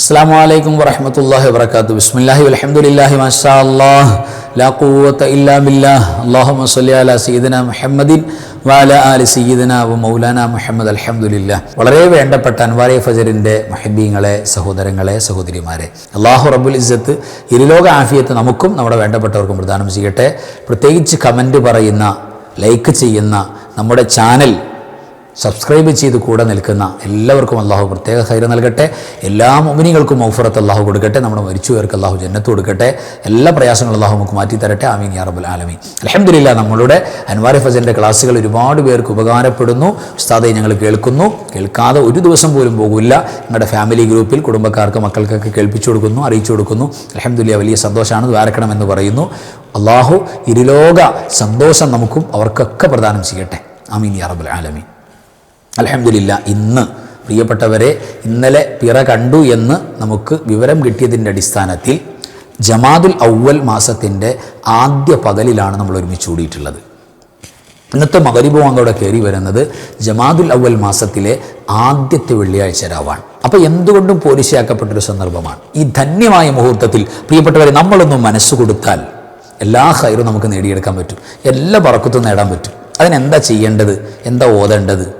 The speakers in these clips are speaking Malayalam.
അസ്സാം വലൈക്കും വറഹമത്തല്ലാഹി വബർക്കാത്തു ബിസ്മില്ലാഹി അലഹമുല്ലാഹി മാഷാ അല്ലാഹ് ലാ ഖുവത ഇല്ലാ ബില്ലാഹ്. അല്ലാഹുമ്മ സ്വല്ലി അലാ സയ്യിദിന മുഹമ്മദിൻ വാല ആലി സീദന വ മൗലാന മുഹമ്മദ് അലഹമുല്ല വളരെ വേണ്ടപ്പെട്ട അൻവാരെ ഫജറിന്റെ മഹബീങ്ങളെ സഹോദരങ്ങളെ സഹോദരിമാരെ. അള്ളാഹു റബുൽ ഇസ്സത്ത് ഇരുലോക ആഫിയത്ത് നമുക്കും നമ്മുടെ വേണ്ടപ്പെട്ടവർക്കും പ്രദാനം ചെയ്യട്ടെ. പ്രത്യേകിച്ച് കമന്റ് പറയുന്ന ലൈക്ക് ചെയ്യുന്ന നമ്മുടെ ചാനൽ സബ്സ്ക്രൈബ് ചെയ്ത് കൂടെ നിൽക്കുന്ന എല്ലാവർക്കും അള്ളാഹു പ്രത്യേക ഹൈര നൽകട്ടെ. എല്ലാ മുമിനികൾക്കും മൗഫറത്ത് അള്ളാഹു കൊടുക്കട്ടെ. നമ്മുടെ മരിച്ചുപോയർക്ക് അള്ളാഹു ജന്നത്ത് കൊടുക്കട്ടെ. എല്ലാ പ്രയാസങ്ങളും അള്ളാഹു നമുക്ക് മാറ്റി തരട്ടെ. ആമീൻ യാ റബ്ബുൽ ആലമീൻ. അലഹമില്ല നമ്മളുടെ അൻവാരി ഫസലിന്റെ ക്ലാസ്സുകൾ ഒരുപാട് പേർക്ക് ഉപകാരപ്പെടുന്നു. ഉസ്താദെ ഞങ്ങൾ കേൾക്കുന്നു. കേൾക്കാതെ ഒരു ദിവസം പോലും പോകില്ല ഞങ്ങളുടെ ഫാമിലി ഗ്രൂപ്പിൽ കുടുംബക്കാർക്ക് മക്കൾക്കൊക്കെ കേൾപ്പിച്ചു കൊടുക്കുന്നു അറിയിച്ചു കൊടുക്കുന്നു. അലഹമില്ല വലിയ സന്തോഷമാണ്. എന്ന് പറയുന്നു. അള്ളാഹു ഇരുലോക സന്തോഷം നമുക്കും അവർക്കൊക്കെ പ്രദാനം ചെയ്യട്ടെ. ആമീൻ യാ റബ്ബുൽ ആലമീൻ. അലഹമില്ല ഇന്ന് പ്രിയപ്പെട്ടവരെ ഇന്നലെ പിറ കണ്ടു എന്ന് നമുക്ക് വിവരം കിട്ടിയതിന്റെ അടിസ്ഥാനത്തിൽ ജമാദുൽ ഔവൽ മാസത്തിന്റെ ആദ്യ പകലിലാണ് നമ്മൾ ഒരുമിച്ച് കൂടിയിട്ടുള്ളത്. ഇന്നത്തെ മകരിബ് അങ്ങോടെ കയറി വരുന്നത് ജമാദുൽ അവൽ മാസത്തിലെ ആദ്യത്തെ വെള്ളിയാഴ്ച രാവാണ്. അപ്പോൾ എന്തുകൊണ്ടും പോലീശയാക്കപ്പെട്ടൊരു സന്ദർഭമാണ്. ഈ ധന്യമായ മുഹൂർത്തത്തിൽ പ്രിയപ്പെട്ടവരെ നമ്മളൊന്നും മനസ്സ് കൊടുത്താൽ എല്ലാ ഹൈറും നമുക്ക് നേടിയെടുക്കാൻ പറ്റും. എല്ലാ പറക്കത്തും നേടാൻ പറ്റും. അതിനെന്താ ചെയ്യേണ്ടത്? എന്താ ഓതേണ്ടത്?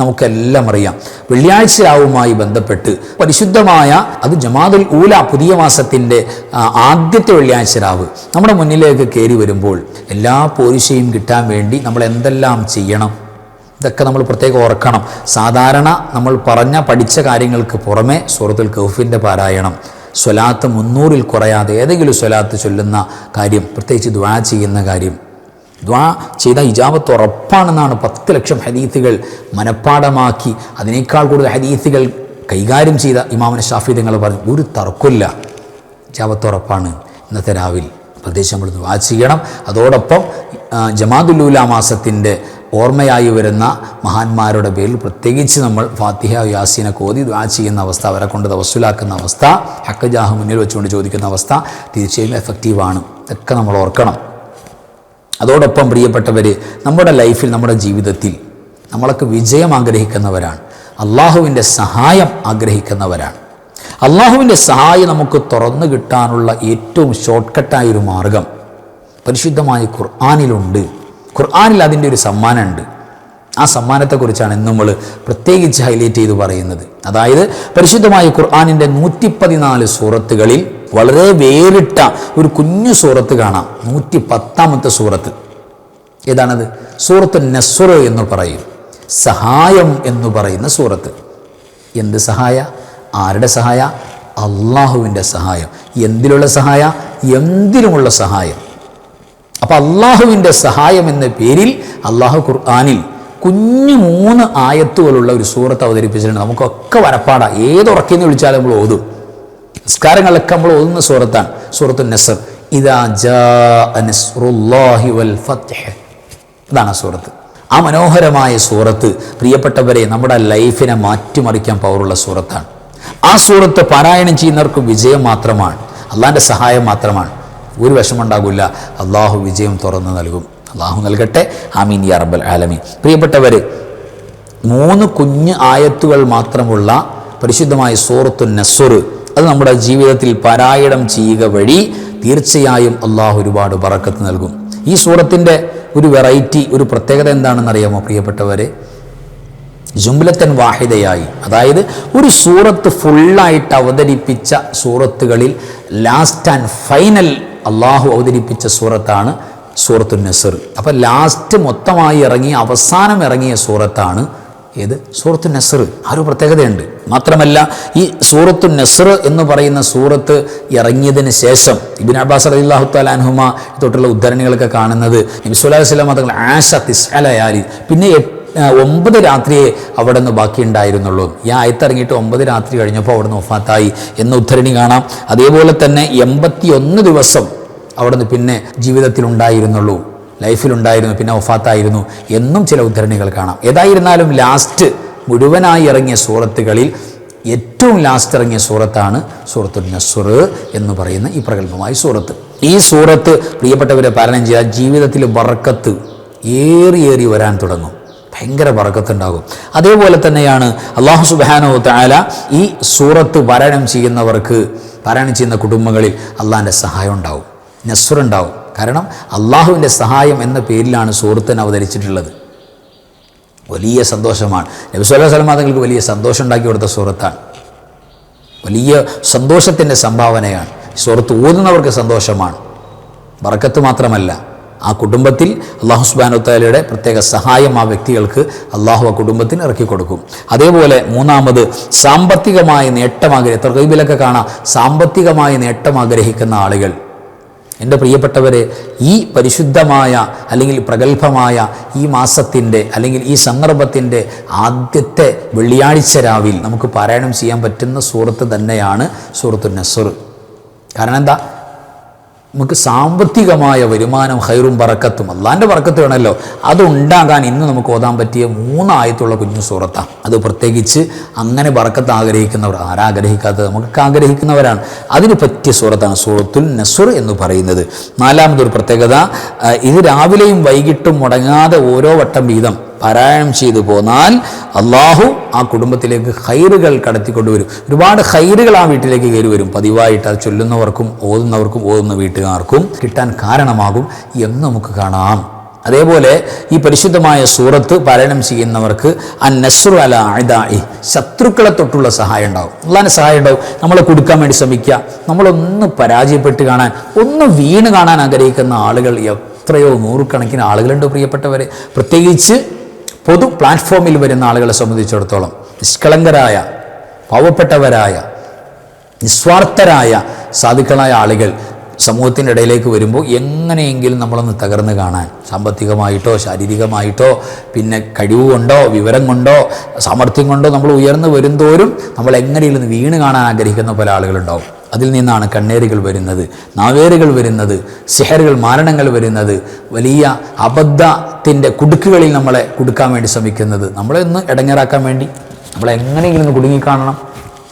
നമുക്കെല്ലാം അറിയാം വെള്ളിയാഴ്ച രാവുമായി ബന്ധപ്പെട്ട് പരിശുദ്ധമായ അത് ജമാദുൽ ഊല പുതിയ മാസത്തിന്റെ ആദ്യത്തെ വെള്ളിയാഴ്ച രാവ് നമ്മുടെ മുന്നിലേക്ക് കയറി വരുമ്പോൾ എല്ലാ പോരിശയും കിട്ടാൻ വേണ്ടി നമ്മൾ എന്തെല്ലാം ചെയ്യണം? ഇതൊക്കെ നമ്മൾ പ്രത്യേകം ഓർക്കണം. സാധാരണ നമ്മൾ പറഞ്ഞ പഠിച്ച കാര്യങ്ങൾക്ക് പുറമെ സൂറത്തുൽ കൗഫിന്റെ പാരായണം. സ്വലാത്ത് മുന്നൂറിൽ കുറയാതെ ഏതെങ്കിലും സ്വലാത്ത് ചൊല്ലുന്ന കാര്യം പ്രത്യേകിച്ച് ദ്വാ ചെയ്യുന്ന കാര്യം. ദ്വാ ചെയ്ത ഇജാബത്ത് ഉറപ്പാണെന്നാണ് പത്ത് ലക്ഷം ഹദീത്തുകൾ മനഃപ്പാടമാക്കി. അതിനേക്കാൾ കൂടുതൽ ഹദീത്തുകൾ കൈകാര്യം ചെയ്ത ഇമാമന ഷാഫി തങ്ങൾ പറഞ്ഞു ഒരു തർക്കമില്ല ഇജാബത്ത് ഉറപ്പാണ്. ഇന്നത്തെ രാവിലെ പ്രത്യേകിച്ച് നമ്മൾ ദ്വാ ചെയ്യണം. അതോടൊപ്പം ജമാദുല്ലൂല മാസത്തിന്റെ ഓർമ്മയായി വരുന്ന മഹാന്മാരുടെ പേരിൽ പ്രത്യേകിച്ച് നമ്മൾ ഫാത്തിഹ യാസീനെ കോതി ദ്വാ ചെയ്യുന്ന അവസ്ഥ അവരെ കൊണ്ട് തവസ്സുലാക്കുന്ന അവസ്ഥ ഹക്കജാഹ് മുന്നിൽ വെച്ചുകൊണ്ട് ചോദിക്കുന്ന അവസ്ഥ തീർച്ചയായും എഫക്റ്റീവാണ് ഇതൊക്കെ നമ്മൾ ഓർക്കണം. അതോടൊപ്പം പ്രിയപ്പെട്ടവർ നമ്മുടെ ലൈഫിൽ നമ്മുടെ ജീവിതത്തിൽ നമ്മളൊക്കെ വിജയം ആഗ്രഹിക്കുന്നവരാണ്. അള്ളാഹുവിന്റെ സഹായം ആഗ്രഹിക്കുന്നവരാണ്. അള്ളാഹുവിന്റെ സഹായം നമുക്ക് തുറന്നു കിട്ടാനുള്ള ഏറ്റവും ഷോർട്ട് കട്ടായ ഒരു മാർഗം പരിശുദ്ധമായ ഖുർആാനിലുണ്ട്. ഖുർആാനിൽ അതിന്റെ ഒരു സമ്മാനമുണ്ട്. ആ സമ്മാനത്തെക്കുറിച്ചാണ് ഇന്ന് നമ്മൾ പ്രത്യേകിച്ച് ഹൈലൈറ്റ് ചെയ്ത് പറയുന്നത്. അതായത് പരിശുദ്ധമായ ഖുർആാനിന്റെ നൂറ്റി പതിനാല് സൂറത്തുകളിൽ വളരെ വേറിട്ട ഒരു കുഞ്ഞു സൂറത്ത് കാണാം. നൂറ്റി പത്താമത്തെ സൂറത്ത്. ഏതാണത്? സൂറത്ത് നസുർ എന്ന് പറയും. സഹായം എന്ന് പറയുന്ന സൂറത്ത്. എന്ത് സഹായ? ആരുടെ സഹായ? അള്ളാഹുവിന്റെ സഹായം. എന്തിലുള്ള സഹായ? എന്തിനുമുള്ള സഹായം? അപ്പോൾ അള്ളാഹുവിന്റെ സഹായം എന്ന പേരിൽ അള്ളാഹു ഖുർആാനിൽ കുഞ്ഞു മൂന്ന് ആയത്തുകളുള്ള ഒരു സൂറത്ത് അവതരിപ്പിച്ചിട്ടുണ്ട്. നമുക്കൊക്കെ വരപ്പാടാണ് ഏത് ഉറക്കിന്ന് വിളിച്ചാലും നമ്മൾ ഓതും. നിസ്കാരങ്ങളൊക്കെ നമ്മൾ ഓതുന്ന സൂറത്താണ്. സൂറത്തു നസർ. ഇതാ വൽ ഫത്ഹ്. ഇതാണ് ആ സൂറത്ത്. ആ മനോഹരമായ സൂറത്ത് പ്രിയപ്പെട്ടവരെ നമ്മുടെ ലൈഫിനെ മാറ്റിമറിക്കാൻ പവറുള്ള സൂറത്താണ്. ആ സൂറത്ത് പാരായണം ചെയ്യുന്നവർക്ക് വിജയം മാത്രമാണ്. അള്ളാഹിന്റെ സഹായം മാത്രമാണ്. ഒരു വിഷമുണ്ടാകില്ല അള്ളാഹു വിജയം തുറന്നു നൽകും. അള്ളാഹു നൽകട്ടെ. ആമീൻ യാ റബ്ബൽ ആലമീൻ. പ്രിയപ്പെട്ടവർ മൂന്ന് കുഞ്ഞ് ആയത്തുകൾ മാത്രമുള്ള പരിശുദ്ധമായ സൂറത്തു നസുർ അത് നമ്മുടെ ജീവിതത്തിൽ പാരായണം ചെയ്യുക വഴി തീർച്ചയായും അള്ളാഹു ഒരുപാട് പറക്കത്ത് നൽകും. ഈ സൂറത്തിന്റെ ഒരു വെറൈറ്റി ഒരു പ്രത്യേകത എന്താണെന്നറിയാമോ പ്രിയപ്പെട്ടവരെ? ജുംലത്തൻ വാഹിദയായി. അതായത് ഒരു സൂറത്ത് ഫുള്ളായിട്ട് അവതരിപ്പിച്ച സൂറത്തുകളിൽ ലാസ്റ്റ് ആൻഡ് ഫൈനൽ അള്ളാഹു അവതരിപ്പിച്ച സൂറത്താണ് സൂറത്തു നസർ. അപ്പം ലാസ്റ്റ് മൊത്തമായി ഇറങ്ങിയ അവസാനം ഇറങ്ങിയ സൂറത്താണ് ഏത്? സൂറത്തു നസർ. ആ ഒരു പ്രത്യേകതയുണ്ട്. മാത്രമല്ല ഈ സൂറത്തു നസർ എന്ന് പറയുന്ന സൂറത്ത് ഇറങ്ങിയതിന് ശേഷം ഇബിൻ അബ്ബാസ് അലിഹു താലാൻഹുമ തൊട്ടുള്ള ഉദ്ധരണികളൊക്കെ കാണുന്നത് നബിസ്വല്ലാ ആശ തങ്ങൾ ആഷ തിസ്അലയാലി പിന്നെ ഒമ്പത് രാത്രിയെ അവിടെ നിന്ന് ബാക്കിയുണ്ടായിരുന്നുള്ളൂ. ഈ ആയത്തിറങ്ങിയിട്ട് ഒമ്പത് രാത്രി കഴിഞ്ഞപ്പോൾ അവിടെ നിന്ന് ഒഫാത്തായി എന്ന ഉദ്ധരണി കാണാം. അതേപോലെ തന്നെ എൺപത്തി ദിവസം അവിടെ നിന്ന് പിന്നെ ജീവിതത്തിൽ ഉണ്ടായിരുന്നുള്ളൂ ലൈഫിലുണ്ടായിരുന്നു പിന്നെ ഒഫാത്തായിരുന്നു എന്നും ചില ഉദ്ധരണികൾ കാണാം. ഏതായിരുന്നാലും ലാസ്റ്റ് മുഴുവനായി ഇറങ്ങിയ സൂറത്തുകളിൽ ഏറ്റവും ലാസ്റ്റ് ഇറങ്ങിയ സൂറത്താണ് സൂറത്തു നസുർ എന്ന് പറയുന്ന ഈ പ്രഗത്ഭമായ സൂറത്ത്. ഈ സൂറത്ത് പ്രിയപ്പെട്ടവരെ പാലനം ചെയ്താൽ ജീവിതത്തിൽ വറക്കത്ത് ഏറി ഏറി വരാൻ തുടങ്ങും. ഭയങ്കര വറക്കത്തുണ്ടാകും. അതേപോലെ തന്നെയാണ് അള്ളാഹു സുബാനോ താല ഈ സൂറത്ത് പാരായണം ചെയ്യുന്നവർക്ക് പാരായണം ചെയ്യുന്ന കുടുംബങ്ങളിൽ അള്ളാഹിന്റെ സഹായം ഉണ്ടാവും നസ്റുണ്ടാവും കാരണം അള്ളാഹുവിന്റെ സഹായം എന്ന പേരിലാണ് സുഹൃത്തിന് അവതരിച്ചിട്ടുള്ളത്. വലിയ സന്തോഷമാണ്. നബിസ്വല്ലാ വസല്ലം തങ്ങൾക്ക് വലിയ സന്തോഷം ഉണ്ടാക്കി കൊടുത്ത സുഹൃത്താണ്. വലിയ സന്തോഷത്തിന്റെ സംഭാവനയാണ്. സുഹൃത്ത് ഓതുന്നവർക്ക് സന്തോഷമാണ്. വറക്കത്ത് മാത്രമല്ല ആ കുടുംബത്തിൽ അള്ളാഹു സുബാനുത്താലയുടെ പ്രത്യേക സഹായം ആ വ്യക്തികൾക്ക് അള്ളാഹു ആ കുടുംബത്തിന് ഇറക്കി കൊടുക്കും. അതേപോലെ മൂന്നാമത് സാമ്പത്തികമായി നേട്ടം ആഗ്രഹം തെർഗീബിലൊക്കെ കാണാം സാമ്പത്തികമായ നേട്ടം ആഗ്രഹിക്കുന്ന ആളുകൾ. എന്റെ പ്രിയപ്പെട്ടവരെ ഈ പരിശുദ്ധമായ അല്ലെങ്കിൽ പ്രഗത്ഭമായ ഈ മാസത്തിന്റെ അല്ലെങ്കിൽ ഈ സന്ദർഭത്തിന്റെ ആദ്യത്തെ വെള്ളിയാഴ്ച രാവിൽ നമുക്ക് പാരായണം ചെയ്യാൻ പറ്റുന്ന സൂറത്ത് തന്നെയാണ് സൂറത്തു നസുർ കാരണം എന്താ? നമുക്ക് സാമ്പത്തികമായ വരുമാനം ഹൈറും പറക്കത്തും അള്ളാന്റെ പറക്കത്ത് വേണമല്ലോ. അതുണ്ടാകാൻ ഇന്ന് നമുക്ക് ഓതാൻ പറ്റിയ മൂന്നായത്തുള്ള കുഞ്ഞു സൂറത്താണ് അത് പ്രത്യേകിച്ച് അങ്ങനെ പറക്കത്ത് ആഗ്രഹിക്കുന്നവർ ആരാഗ്രഹിക്കാത്തത് നമുക്ക് ആഗ്രഹിക്കുന്നവരാണ്. അതിന് പറ്റിയ സൂറത്താണ് സൂറത്തുൽ നസുർ എന്ന് പറയുന്നത്. നാലാമതൊരു പ്രത്യേകത ഇത് രാവിലെയും വൈകിട്ടും മുടങ്ങാതെ ഓരോ വട്ടം വീതം. പാരായണം ചെയ്തു പോന്നാൽ അള്ളാഹു ആ കുടുംബത്തിലേക്ക് ഹൈറുകൾ കടത്തിക്കൊണ്ടുവരും. ഒരുപാട് ഹൈറുകൾ ആ വീട്ടിലേക്ക് കയറി വരും പതിവായിട്ട് അത് ചൊല്ലുന്നവർക്കും ഓതുന്നവർക്കും ഓതുന്ന വീട്ടുകാർക്കും കിട്ടാൻ കാരണമാകും എന്ന് നമുക്ക് കാണാം. അതേപോലെ ഈ പരിശുദ്ധമായ സൂറത്ത് പാരായണം ചെയ്യുന്നവർക്ക് ആ നസ്രു അല അഴുതായി ശത്രുക്കളെ തൊട്ടുള്ള സഹായം ഉണ്ടാവും. അള്ളാഹിന് സഹായം ഉണ്ടാവും. നമ്മളെ കൊടുക്കാൻ വേണ്ടി ശ്രമിക്കുക. നമ്മളൊന്ന് പരാജയപ്പെട്ട് കാണാൻ ഒന്ന് വീണ് കാണാൻ ആഗ്രഹിക്കുന്ന ആളുകൾ എത്രയോ നൂറുകണക്കിന് ആളുകളുണ്ട് പ്രിയപ്പെട്ടവരെ. പ്രത്യേകിച്ച് പൊതു പ്ലാറ്റ്ഫോമിൽ വരുന്ന ആളുകളെ സംബന്ധിച്ചിടത്തോളം നിഷ്കളങ്കരായ പാവപ്പെട്ടവരായ നിസ്വാർത്ഥരായ സാധുക്കളായ ആളുകൾ സമൂഹത്തിന്റെ ഇടയിലേക്ക് വരുമ്പോൾ എങ്ങനെയെങ്കിലും നമ്മളൊന്ന് തകർന്ന് കാണാൻ സാമ്പത്തികമായിട്ടോ ശാരീരികമായിട്ടോ പിന്നെ കഴിവ് കൊണ്ടോ വിവരം കൊണ്ടോ സാമർഥ്യം കൊണ്ടോ നമ്മൾ ഉയർന്നു വരുന്തോറും നമ്മൾ എങ്ങനെയെങ്കിലും വീണ് കാണാൻ ആഗ്രഹിക്കുന്ന പല ആളുകളുണ്ടാവും. അതിൽ നിന്നാണ് കണ്ണേറുകൾ വരുന്നത് നാവേറുകൾ വരുന്നത് സിഹറുകൾ മാരണങ്ങൾ വരുന്നത് വലിയ അബദ്ധത്തിന്റെ കുടുക്കുകളിൽ നമ്മളെ കുടുക്കാൻ വേണ്ടി ശ്രമിക്കുന്നത്. നമ്മളെ ഒന്ന് ഇടങ്ങേറാക്കാൻ വേണ്ടി നമ്മളെ എങ്ങനെയെങ്കിലും ഒന്ന് കുടുങ്ങി കാണണം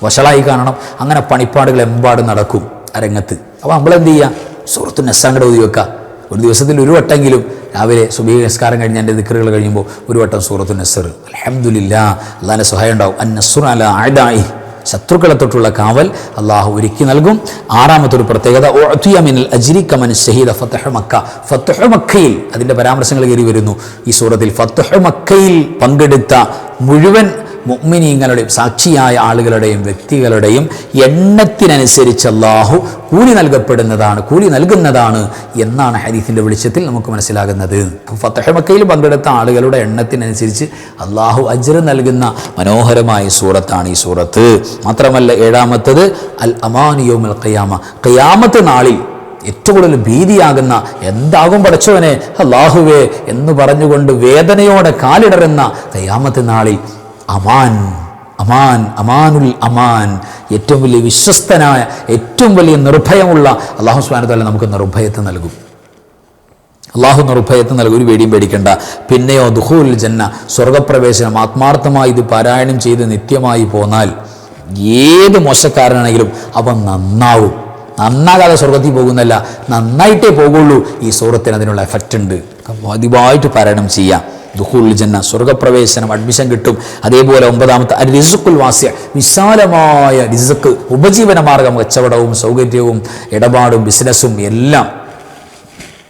വഷളായി കാണണം. അങ്ങനെ പണിപ്പാടുകൾ എമ്പാടും നടക്കും ആ രംഗത്ത്. അപ്പോൾ നമ്മളെന്ത് ചെയ്യുക സുഹൃത്തു നെസ്സാങ്കട ഊതി വെക്കുക ഒരു ദിവസത്തിൽ ഒരു വട്ടമെങ്കിലും രാവിലെ സുബീ നിസ്കാരം കഴിഞ്ഞ് എന്റെ ദിക്കറുകൾ കഴിയുമ്പോൾ ഒരു വട്ടം സൂറത്തു നെസ്സർ അലഹമുല്ല അള്ളാന്റെ സഹായം ഉണ്ടാവും അൻ നസ്സുർ അല ആദായി ശത്രുക്കളെ തൊട്ടുള്ള കാവൽ അള്ളാഹു ഒരുക്കി നൽകും. ആറാമത്തെ ഒരു പ്രത്യേകത ഉഅ്തിയ മിനൽ അജ്രി കമൻ ഷഹീദ ഫത്തഹ മക്ക. ഫത്തഹ മക്കയിൽ അതിന്റെ പരാമർശങ്ങൾ കയറി വരുന്നു. ഈ സൂറത്തിൽ ഫത്തഹ മക്കയിൽ പങ്കെടുത്ത മുഴുവൻ മുഅ്മിനീങ്ങളുടെയും സാക്ഷിയായ ആളുകളുടെയും വ്യക്തികളുടെയും എണ്ണത്തിനനുസരിച്ച് അള്ളാഹു കൂലി നൽകപ്പെടുന്നതാണ് കൂലി നൽകുന്നതാണ് എന്നാണ് ഹരീഫിന്റെ വെളിച്ചത്തിൽ നമുക്ക് മനസ്സിലാകുന്നത്. ഫത്തഹമക്കയിൽ പങ്കെടുത്ത ആളുകളുടെ എണ്ണത്തിനനുസരിച്ച് അള്ളാഹു അജ്ർ നൽകുന്ന മനോഹരമായ സൂറത്താണ് ഈ സൂറത്ത്. മാത്രമല്ല ഏഴാമത്തത് അൽ അമാനിയോമൽ ഖയാമ. ഖയാമത്ത് നാളിൽ ഏറ്റവും കൂടുതൽ ഭീതിയാകുന്ന എന്താകും പടച്ചവനെ? അള്ളാഹുവേ എന്ന് പറഞ്ഞുകൊണ്ട് വേദനയോടെ കാലിടറുന്ന കയ്യാമത്തെ നാളിൽ അമാൻ അമാൻ അമാനുൽ അമാൻ. ഏറ്റവും വലിയ വിശ്വസ്തനായ ഏറ്റവും വലിയ നിർഭയമുള്ള അള്ളാഹു സ്വാനത്തല്ല നമുക്ക് നിർഭയത്ത് നൽകും. അള്ളാഹു നിർഭയത്ത് നൽകും ഒരു പേടിയും പേടിക്കേണ്ട. പിന്നെയോ ദുഹുൽ ജന്ന സ്വർഗപ്രവേശനം ആത്മാർത്ഥമായി ഇത് പാരായണം ചെയ്ത് നിത്യമായി പോന്നാൽ ഏത് മോശക്കാരനാണെങ്കിലും അവൻ നന്നാവും. നന്നാകാതെ സ്വർഗത്തിൽ പോകുന്നല്ല നന്നായിട്ടേ പോകുള്ളൂ. ഈ സൂറത്തിന് അതിനുള്ള എഫക്റ്റ് ഉണ്ട്. അതിവായിട്ട് പാരായണം ചെയ്യാം. ദുഹുൽ ജന്ന സ്വർഗപ്രവേശനം അഡ്മിഷൻ കിട്ടും. അതേപോലെ ഒമ്പതാമത്തെ അൽ റിസുക്കുൽ വാസ്യ വിശാലമായ റിസുക്ക് ഉപജീവന മാർഗം കച്ചവടവും സൗകര്യവും ഇടപാടും ബിസിനസ്സും എല്ലാം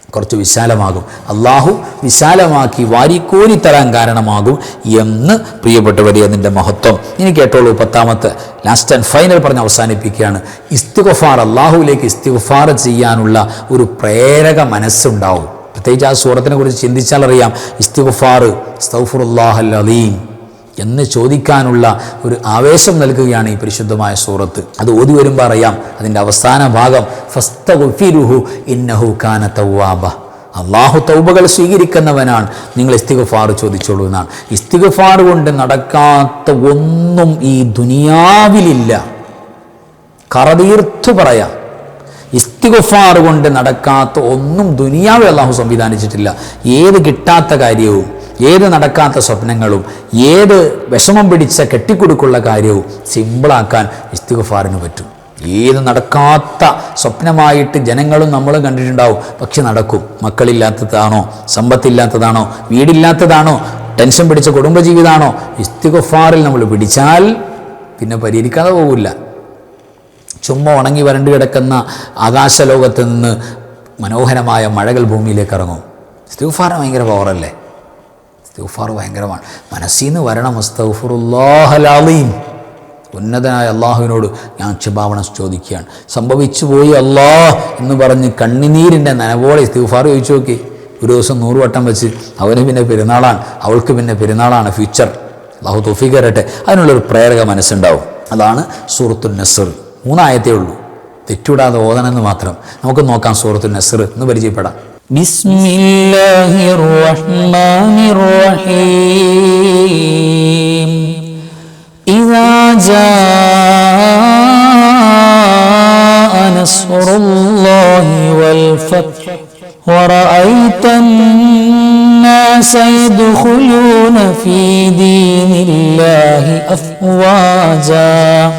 കുറച്ച് വിശാലമാകും. അള്ളാഹു വിശാലമാക്കി വാരിക്കോരി തരാൻ കാരണമാകും എന്ന് പ്രിയപ്പെട്ടവരെ അതിന്റെ മഹത്വം. ഇനി കേട്ടോളൂ പത്താമത്തെ ലാസ്റ്റ് ആൻഡ് ഫൈനൽ പറഞ്ഞ് അവസാനിപ്പിക്കുകയാണ്. ഇസ്തിഗഫാർ അള്ളാഹുവിലേക്ക് ഇസ്തിഗഫാർ ചെയ്യാനുള്ള ഒരു പ്രേരക മനസ്സുണ്ടാവും. പ്രത്യേകിച്ച് ആ സൂറത്തിനെ കുറിച്ച് ചിന്തിച്ചാൽ അറിയാം. ഇസ്തിഗുഫാർ സ്തൗഫുറുല്ലാഹൽ അലീം എന്ന് ചോദിക്കാനുള്ള ഒരു ആവേശം നൽകുകയാണ് ഈ പരിശുദ്ധമായ സൂറത്ത്. അത് ഓതി വരുമ്പോൾ അറിയാം. അതിന്റെ അവസാന ഭാഗം ഫസ്തഗുഫിരുഹു ഇന്നഹു കാന തവ്വാബ അള്ളാഹു തൗബകൾ സ്വീകരിക്കുന്നവനാണ്. നിങ്ങൾ ഇസ്തിഗഫാർ ചോദിച്ചോളൂ എന്നാണ്. ഇസ്തിഗഫാർ കൊണ്ട് നടക്കാത്ത ഒന്നും ഈ ദുനിയാവിലില്ല. കറതീർത്തു പറയാം. ഇസ്തിഗഫാർ കൊണ്ട് നടക്കാത്ത ഒന്നും ദുനിയാവ് അള്ളാഹു സംവിധാനിച്ചിട്ടില്ല. ഏത് കിട്ടാത്ത കാര്യവും ഏത് നടക്കാത്ത സ്വപ്നങ്ങളും ഏത് വിഷമം പിടിച്ച കെട്ടിക്കൊടുക്കുള്ള കാര്യവും സിമ്പിളാക്കാൻ ഇസ്തിഗുഫാറിന് പറ്റും. ഏത് നടക്കാത്ത സ്വപ്നമായിട്ട് ജനങ്ങളും നമ്മളും കണ്ടിട്ടുണ്ടാവും. പക്ഷെ നടക്കും. മക്കളില്ലാത്തതാണോ? സമ്പത്തില്ലാത്തതാണോ? വീടില്ലാത്തതാണോ? ടെൻഷൻ പിടിച്ച കുടുംബജീവിതമാണോ? ഇസ്തിഗുഫാറിൽ നമ്മൾ പിടിച്ചാൽ പിന്നെ പരിഹരിക്കാതെ പോകില്ല ചുമ്മാ ഉണങ്ങി വരണ്ടു കിടക്കുന്ന ആകാശലോകത്ത് നിന്ന് മനോഹരമായ മഴകൾ ഭൂമിയിലേക്ക് ഇറങ്ങും സ്തൂഫാർ ഭയങ്കര പവറല്ലേ സ്തൂഫാർ ഭയങ്കരമാണ്. മനസ്സിൽ നിന്ന് വരണം മുസ്തഫുറുല്ലാഹലാലീം ഉന്നതനായ അള്ളാഹുവിനോട് ഞാൻ ക്ഷമാപണം ചോദിക്കുകയാണ്. സംഭവിച്ചു പോയി അല്ലാ എന്ന് പറഞ്ഞ് കണ്ണിനീരിന്റെ നനവോടെ സ്തൂഫാർ ചോദിച്ചു നോക്കി. ഒരു ദിവസം നൂറ് വട്ടം വെച്ച് അവന് പിന്നെ പെരുന്നാളാണ് അവൾക്ക് പിന്നെ പെരുന്നാളാണ് ഫ്യൂച്ചർ അള്ളാഹു തോഫിക്ക് തരട്ടെ. അതിനുള്ളൊരു പ്രേരക മനസ്സുണ്ടാവും. അതാണ് സൂറത്തു നസർ. മൂന്നായത്തേ ഉള്ളൂ തെറ്റുവിടാതെ ഓതണമെന്ന് മാത്രം നമുക്ക് നോക്കാം സൂറത്തു നസർ എന്ന് പരിചയപ്പെടാം بسم الله الرحمن الرحيم إذا جاء نصر الله والفتح ورأيت الناس يدخلون في دين الله أفواجا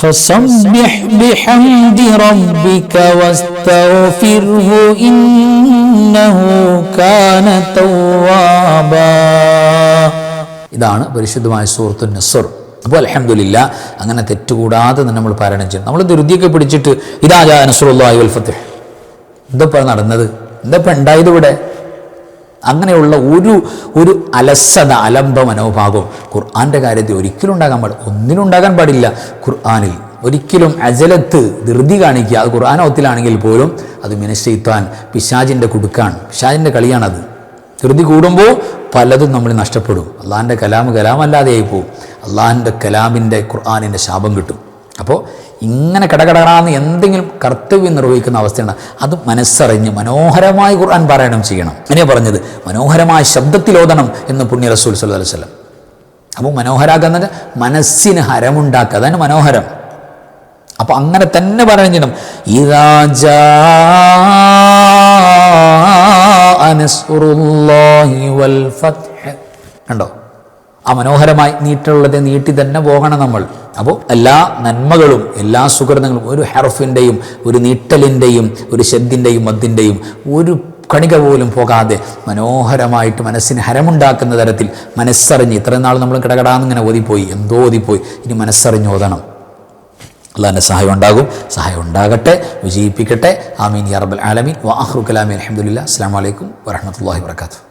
فسبح بحمد ربك واستغفره إنه كان توابا ഇതാണ് പരിശുദ്ധമായ സൂറത്തു നസർ അപ്പോൾ അലഹമുല്ല അങ്ങനെ തെറ്റുകൂടാതെ തന്നെ നമ്മൾ പാരായണം ചെയ്യണം നമ്മൾ ധൃതിയൊക്കെ പിടിച്ചിട്ട് ഇതാ ജാ നസറുല്ലാഹി വൽ ഫത്തഹ് എന്തപ്പോൾ നടന്നത് എന്തപ്പോൾ ഉണ്ടായത് ഇവിടെ അങ്ങനെയുള്ള ഒരു ഒരു അലസത അലംബ മനോഭാവം ഖുർആന്റെ കാര്യത്തിൽ ഒരിക്കലും ഉണ്ടാകാൻ പാടില്ല ഒന്നിനും ഉണ്ടാകാൻ പാടില്ല. ഖുർആാനിൽ ഒരിക്കലും അജലത്ത് ധൃതി കാണിക്കുക. അത് ഖുർആാനോത്തിലാണെങ്കിൽ പോലും അത് മിനശ്ശയിത്താൻ പിശാജിന്റെ കുടുക്കാണ് പിശാജിന്റെ കളിയാണത്. ധൃതി കൂടുമ്പോൾ പലതും നമ്മൾ നഷ്ടപ്പെടും. അള്ളാഹിന്റെ കലാം കലാമല്ലാതെയായി പോവും. അള്ളാഹിന്റെ കലാമിന്റെ ഖുർആാനിന്റെ ശാപം കിട്ടും. അപ്പോൾ ഇങ്ങനെ കടകടകടാന്ന് എന്തെങ്കിലും കർത്തവ്യം നിർവഹിക്കുന്ന അവസ്ഥയാണ്. അത് മനസ്സറിഞ്ഞ് മനോഹരമായി ഖുർആൻ പാരായണം ചെയ്യണം. അങ്ങനെ പറഞ്ഞത്. മനോഹരമായ ശബ്ദത്തിലോതണം എന്ന് പുണ്യ റസൂൽ സല്ലു അലൈഹി സ്വലം അപ്പോൾ മനോഹരാക്കുന്നത് മനസ്സിന് ഹരമുണ്ടാക്കുക. അതാണ് മനോഹരം. അപ്പോൾ അങ്ങനെ തന്നെ പാരായണം ചെയ്യണം. ഇതാ കണ്ടോ? ആ മനോഹരമായി നീട്ടുള്ളത് നീട്ടി തന്നെ പോകണം നമ്മൾ. അപ്പോൾ എല്ലാ നന്മകളും എല്ലാ സുഹൃതങ്ങളും ഒരു ഹെറഫിന്റെയും ഒരു നീട്ടലിന്റെയും ഒരു ശബ്ദിന്റെയും മദ്ദിന്റെയും ഒരു കണിക പോലും പോകാതെ മനോഹരമായിട്ട് മനസ്സിന് ഹരമുണ്ടാക്കുന്ന തരത്തിൽ മനസ്സറിഞ്ഞ് ഇത്രയും നാൾ നമ്മൾ കിടകടാന്നിങ്ങനെ ഓതിപ്പോയി എന്തോ ഓതിപ്പോയി. ഇനി മനസ്സറിഞ്ഞ് ഓതണം. അള്ളാഹിന്റെ സഹായം ഉണ്ടാകും. സഹായം ഉണ്ടാകട്ടെ വിജയിപ്പിക്കട്ടെ. ആമീൻ യാറബൽ ആലമീൻ. വാഹ്റു കലാമി അലഹമുല്ല അസ്സാം വലൈക്കും വരഹമത്തല്ലാഹി വർക്കാത്തു